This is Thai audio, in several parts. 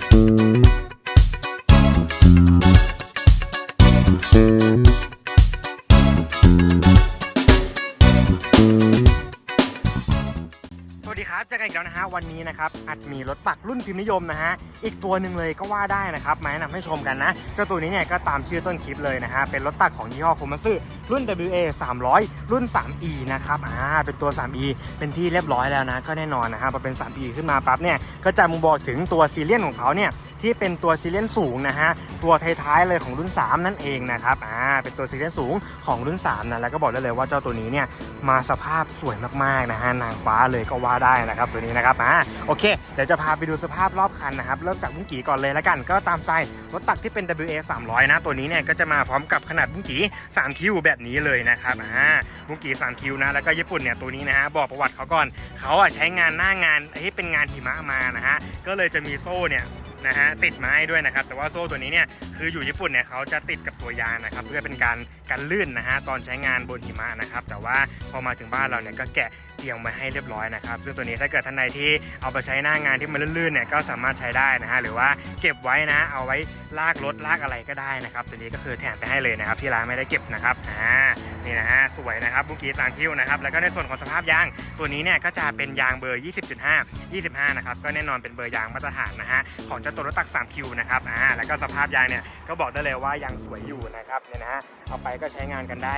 สะวันนี้นะครับอัดมีรถปักรุ่นพิมพ์นิยมนะฮะอีกตัวหนึ่งเลยก็ว่าได้นะครับมาแนะนำให้ชมกันนะเจ้าตัวนี้เนี่ยก็ตามชื่อต้นคลิปเลยนะฮะเป็นรถตักของยี่ห้อโคมัสึรุ่น WA 300 รุ่น 3E นะครับอ่าเป็นตัว 3E เป็นที่เรียบร้อยแล้วนะก็แน่นอนนะฮะพอเป็น 3E ขึ้นมาปั๊บเนี่ยก็จะมุงบอกถึงตัวซีเรียนของเขาเนี่ย ที่เป็นตัวซีเรียนสูงนะฮะตัวท้ายๆเลยของรุ่น 3 นั่นเองนะครับอ่าเป็นตัวซีเรียนสูงของรุ่น3นะแล้วก็บอกได้เลยว่าเจ้าตัวนี้เนี่ยมาสภาพสวยมากๆนะฮะนางฟ้าเลยก็ว่าได้นะครับตัวนี้นะครับอ่าโอเคเดี๋ยวจะพาไปดูสภาพรอบคันนะครับเริ่มจากบุ้งกีก่อนเลยแล้วกัน ก็ตามใจรถตักที่เป็น WA 300 นะ ตัวนี้เนี่ยก็จะมาพร้อมกับขนาดบุ้งกี3คิวแบบนี้เลยนะครับอ่าบุ้งกี3คิวนะแล้วก็ญี่ปุ่นเนี่ยตัวนี้นะฮะบอกประวัติเขาก่อนเขาอะใช้งานหน้างานที่เป็นงานหิมะมานะฮะก็เลยจะมีโซ่เนี่ย นะฮะติดมาให้ด้วยนะครับ แต่ว่าโซ่ตัวนี้เนี่ยคืออยู่ญี่ปุ่นเนี่ยเขาจะติดกับตัวยางนะครับ เพื่อเป็นการกันลื่นนะฮะตอนใช้งานบนหิมะนะครับ แต่ว่าพอมาถึงบ้านเราเนี่ยก็แกะ เตรียมมาให้เรียบร้อยนะครับ ซึ่งตัวนี้ถ้าเกิดท่านใดที่เอาไปใช้หน้างานที่มันลื่นๆเนี่ยก็สามารถใช้ได้นะฮะหรือว่าเก็บไว้นะ เอาไว้ลากรถลากอะไรก็ได้นะครับตัวนี้ก็คือแถมไปให้เลยนะครับที่ร้านไม่ได้เก็บนะครับอ่านี่นะฮะสวยนะครับบุกี้สามคิวนะครับแล้วก็ในส่วนของสภาพยางตัวนี้เนี่ยก็จะเป็นยางเบอร์ 20.5 25 นะครับก็แน่นอนเป็นเบอร์ยางมาตรฐานนะฮะของเจ้าตัวรถตัก 3 คิวนะครับอ่าแล้วก็สภาพยางเนี่ยก็บอกได้เลยว่ายังสวยอยู่นะครับเนี่ยนะฮะเอาไปก็ใช้งานกันได้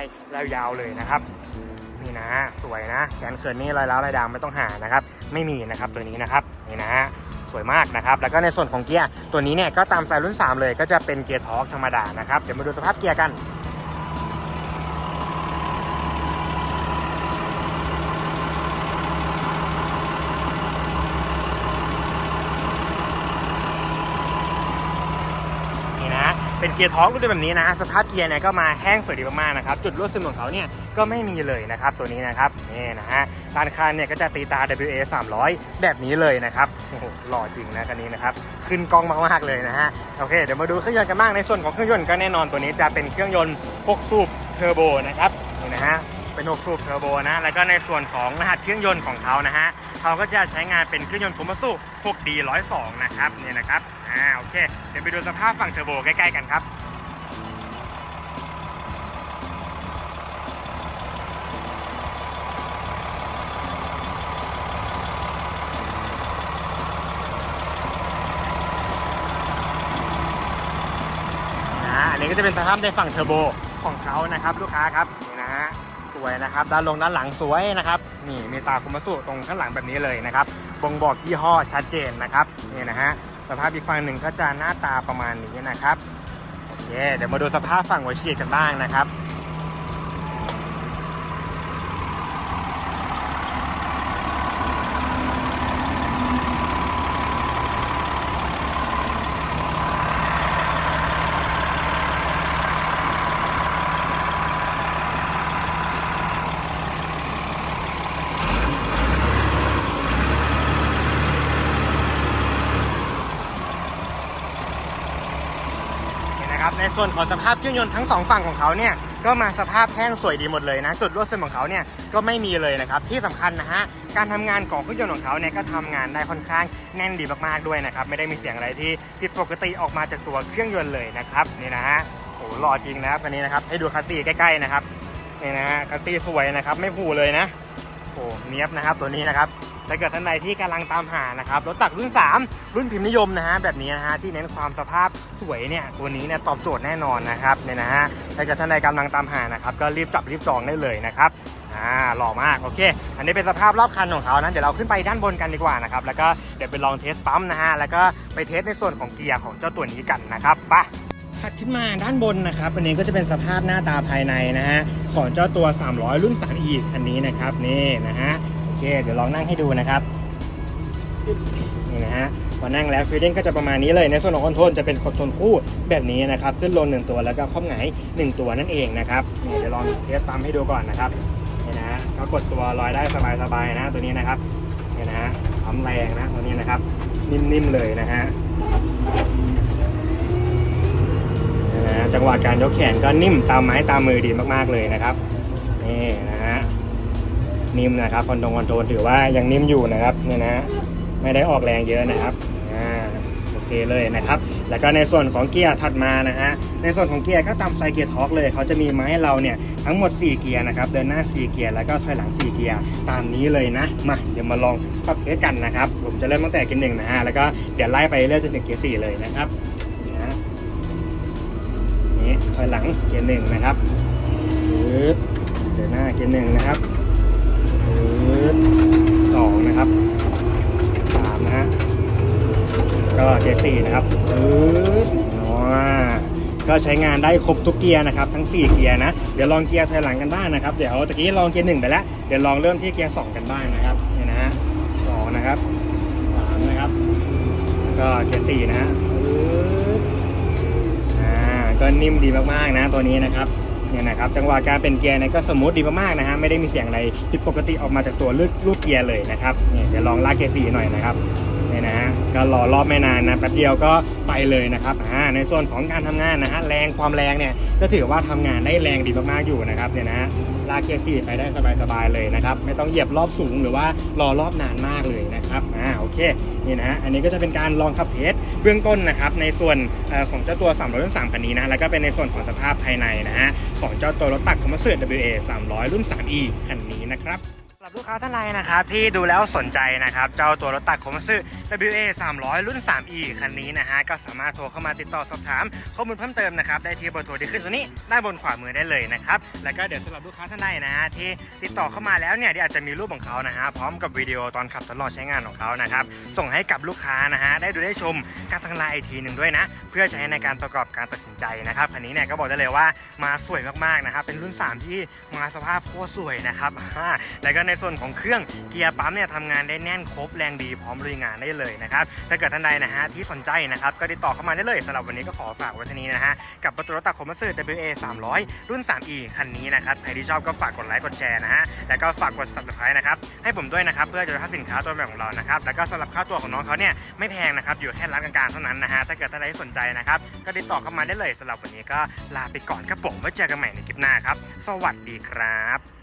ยาวๆเลยนะครับ นะ สวยนะแขนเขินนี่รอยร้าวรอยดำไม่ต้องหานะครับ ไม่มีนะครับตัวนี้นะครับนี่นะฮะสวยมากนะครับแล้วก็ในส่วนของเกียร์ตัวนี้เนี่ยก็ตามสายรุ่น 3 เลยก็จะเป็นเกียร์ทอร์กธรรมดานะครับเดี๋ยวมาดูสภาพเกียร์กันนะ เป็นเกียร์ท้องรุ่นแบบนี้นะ สภาพเกียร์เนี่ยก็มาแห้งสวยดีมากๆนะครับจุดรั่วซึมของเขาเนี่ยก็ไม่มีเลยนะครับตัวนี้นะครับนี่นะฮะด้านข้างเนี่ยก็จะตีตา WA 300 แบบนี้เลยนะครับโอ้โหหล่อจริงนะคันนี้นะครับขึ้นกล้องมากๆเลยนะฮะโอเคเดี๋ยวมาดูเครื่องยนต์กันบ้างในส่วนของเครื่องยนต์ก็แน่นอนตัวนี้จะเป็นเครื่องยนต์6สูบเทอร์โบนะครับนี่นะฮะเป็น6สูบเทอร์โบนะ แล้วก็ในส่วนของรหัสเครื่องยนต์ของเขานะฮะ เขาก็จะใช้งานเป็นเครื่องยนต์โคมัสุ 6D 102 นะครับ เนี่ยนะครับ อ่าโอเค เดี๋ยวไปดูสภาพฝั่งเทอร์โบใกล้ๆกันครับนะอันนี้ก็จะเป็นสภาพในฝั่งเทอร์โบของเขานะครับลูกค้าครับนี่นะฮะสวยนะครับ ด้านลงด้านหลังสวยนะครับนี่มีตาคุมาสุตรงข้างหลังแบบนี้เลยนะครับบ่งบอกยี่ห้อชัดเจนนะครับนี่นะฮะ สภาพอีกฝั่งหนึ่งก็จะหน้าตาประมาณนี้นะครับโอเคเดี๋ยวมาดูสภาพฝั่งหัวฉีดกันบ้างนะครับ นะครับในส่วนของสภาพเครื่องยนต์ทั้งสองฝั่งของเขาเนี่ยก็มาสภาพแห้งสวยดีหมดเลยนะจุดรั่วซึมของเขาเนี่ยก็ไม่มีเลยนะครับที่สำคัญนะฮะการทำงานของเครื่องยนต์ของเขาเนี่ยก็ทำงานได้ค่อนข้างแน่นดีมากๆด้วยนะครับไม่ได้มีเสียงอะไรที่ผิดปกติออกมาจากตัวเครื่องยนต์เลยนะครับนี่นะฮะโอ้หล่อจริงนะครับอันนี้นะครับให้ดูคัสซีใกล้ๆนะครับนี่นะฮะคัสซีสวยนะครับไม่ผูเลยนะโอ้เนี้ยบนะครับตัวนี้นะครับ ถ้าเกิดท่านใดที่กำลังตามหานะครับรถตักรุ่น 3 รุ่นพิมพ์นิยมนะฮะแบบนี้นะฮะที่เน้นความสภาพสวยเนี่ยตัวนี้เนี่ยตอบโจทย์แน่นอนนะครับเนี่ยนะฮะถ้าเกิดท่านใดกำลังตามหานะครับก็รีบจับรีบจองได้เลยนะครับอ่าหล่อมากโอเค อันนี้เป็นสภาพรอบคันของเขานะเดี๋ยวเราขึ้นไปด้านบนกันดีกว่านะครับแล้วก็เดี๋ยวไปลองเทสปั๊มนะฮะแล้วก็ไปเทสในส่วนของเกียร์ของเจ้าตัวนี้กันนะครับไปถัดขึ้นมาด้านบนนะครับอันนี้ก็จะเป็นสภาพหน้าตาภายในนะฮะของเจ้าตัว 300 รุ่น 3E คันนี้นะครับนี่นะฮะ เคเดี๋ยวลองนั่งให้ดูนะครับนี่นะฮะพอนั่งแล้วฟีลลิ่งก็จะประมาณนี้เลยในส่วนของคอนโทรลจะเป็นคอนโทรลคู่แบบนี้นะครับขึ้นลงหนึ่งตัวแล้วก็คว่ำหงายหนึ่งตัวนั่นเองนะครับนี่เดี๋ยวลองเทสปั๊มให้ดูก่อนนะครับนี่นะฮะก็กดตัวลอยได้สบายๆนะตัวนี้นะครับนี่นะฮะปั๊มแรงนะตัวนี้นะครับ นิ่มๆเลยนะฮะนี่นะฮะจังหวะการยกแขนก็นิ่มตามไม้ตามมือดีมากๆเลยนะครับนี่นะฮะ นิ่มนะครับคอนโทรคอนโทรถือว่ายังนิ่มอยู่นะครับเนี่ยนะไม่ได้ออกแรงเยอะนะครับอ่าโอเคเลยนะครับ แล้วก็ในส่วนของเกียร์ถัดมานะฮะในส่วนของเกียร์ก็ตามไซเกียร์ท็อกเลยเขาจะมีมาให้เราเนี่ยทั้งหมด 4 เกียร์นะครับเดินหน้า 4 เกียร์แล้วก็ถอยหลัง 4 เกียร์ตามนี้เลยนะมาเดี๋ยวมาลองขับเทสกันนะครับ ผมจะเริ่มตั้งแต่เกียร์หนึ่งนะฮะแล้วก็เดี๋ยวไล่ไปเรื่อยจนถึงเกียร์สี่เลยนะครับนี่ถอยหลังเกียร์หนึ่งนะครับ นะครับปึ๊บก็ใช้งานได้ครบทุกเกียร์นะครับทั้ง 4 เกียร์นะ เดี๋ยวลองเกียร์ถอยหลังกันบ้างนะครับ เดี๋ยวตะกี้ลองเกียร์หนึ่งไปแล้ว เดี๋ยวลองเริ่มที่เกียร์สองกันบ้างนะครับนี่นะฮะสองนะครับสามนะครับ ก็เกียร์สี่นะฮะอ่าก็นิ่มดีมากๆนะตัวนี้นะครับเนี่ยนะครับจังหวะการเป็นเกียร์เนี่ยก็สมูทดีมากๆนะฮะไม่ได้มีเสียงอะไรผิดปกติออกมาจากตัวลูกลูกเกียร์เลยนะครับเนี่ยเดี๋ยวลองลากเกียร์สี่หน่อยนะครับเนี่ยนะฮะ ก็รอรอบไม่นานนะแป๊บเดียวก็ไปเลยนะครับอ่าในส่วนของการทำงานนะฮะแรงความแรงเนี่ยก็ถือว่าทำงานได้แรงดีมากๆอยู่นะครับเนี่ยนะลากเกียร์สี่ไปได้สบายๆเลยนะครับไม่ต้องเหยียบรอบสูงหรือว่ารอรอบนานมากเลยนะครับอ่าโอเคนี่นะฮะอันนี้ก็จะเป็นการลองขับเทสเบื้องต้นนะครับในส่วนอของเจ้าตัว3 0 0รุ่น3คันนี้นะแล้วก็เป็นในส่วนของสภาพภายในนะฮะของเจ้าตัวรถตักคอมมอร์เซอร์ WA 300 รุ่น 3E คันนี้นะครับสำหรับลูกค้าท่านใดนะครับที่ดูแล้วสนใจนะครับเจ้าตัวรถตักคอมมอร์ซ WA 300 รุ่น 3E คันนี้นะฮะ ก็สามารถโทรเข้ามาติดต่อสอบถาม ข้อมูลเพิ่มเติมนะครับ ได้ที่เบอร์โทรที่ขึ้นตัวนี้ด้านบนขวามือได้เลยนะครับ แล้วก็เดี๋ยวสำหรับลูกค้าท่านใดนะฮะที่ติดต่อเข้ามาแล้วเนี่ยที่อาจจะมีรูปของเขานะฮะพร้อมกับวิดีโอตอนขับทดลองใช้งานของเขานะครับส่งให้กับลูกค้านะฮะได้ดูได้ชมกับทางไลน์อีกทีหนึ่งด้วยนะ เพื่อใช้ในการประกอบการตัดสินใจนะครับคันนี้เนี่ยก็บอกได้เลยว่ามาสวยมากๆนะครับเป็นรุ่น 3 ที่มาสภาพโคตรสวยนะครับอ่าแล้วก็ในส่วนของเครื่องเกียร์ปั๊มเนี่ยทำงานได้แน่นครบแรงดีพร้อมลุยงานได้เลยนะครับถ้าเกิดท่านใดนะฮะที่สนใจนะครับก็ติดต่อเข้ามาได้เลยสำหรับวันนี้ก็ขอฝากไว้เท่านี้นะฮะกับประตูรถตักคอมเมอร์ WA 300 รุ่น 3E คันนี้นะครับใครที่ชอบก็ฝากกดไลค์กดแชร์นะฮะแล้วก็ฝากกด subscribe นะครับให้ผมด้วยนะครับเพื่อจะได้สินค้าตัวใหม่ของเรานะครับแล้วก็สำหรับค่าตัวของน้องเขาเนี่ยไม่แพงนะครับอยู่แค่ร้านกลางๆเท่านั้นนะฮะถ้าเกิดท่านใดสนใจนะครับก็ติดต่อเข้ามาได้เลยสำหรับวันนี้ก็ลาไปก่อนครับผมไว้เจอกันใหม่ในคลิปหน้าครับ สวัสดีครับ